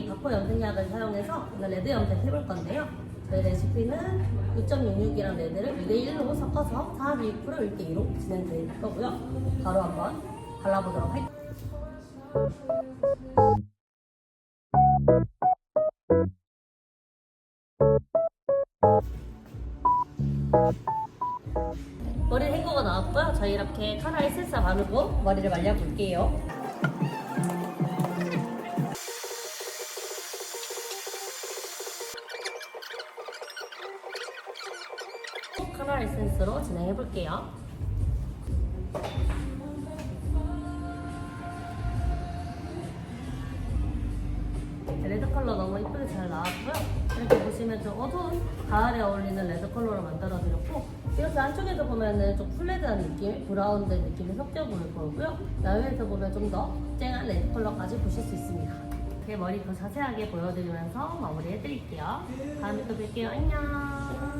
저희 바포 염색약을 사용해서 오늘 레드 염색 해볼 건데요. 저희 레시피는 6.66이랑 레드를 2대1로 섞어서 42% 1대2로 진행될 거고요. 바로 한번 발라보도록 할게요. 머리 헹구가 나왔고요. 저희 이렇게 카라 에센스 바르고 머리를 말려볼게요. 카라 에센스로 진행해 볼게요. 레드 컬러 너무 이쁘게 잘 나왔고요. 이렇게 보시면 좀 어두운 가을에 어울리는 레드 컬러로 만들어드렸고 이렇게 안쪽에서 보면은 좀 쿨레드한 느낌, 브라운된 느낌이 섞여 보일 거고요. 야외에서 보면 좀 더 쨍한 레드 컬러까지 보실 수 있습니다. 제 머리 더 자세하게 보여드리면서 마무리해드릴게요. 다음에 또 뵐게요. 안녕.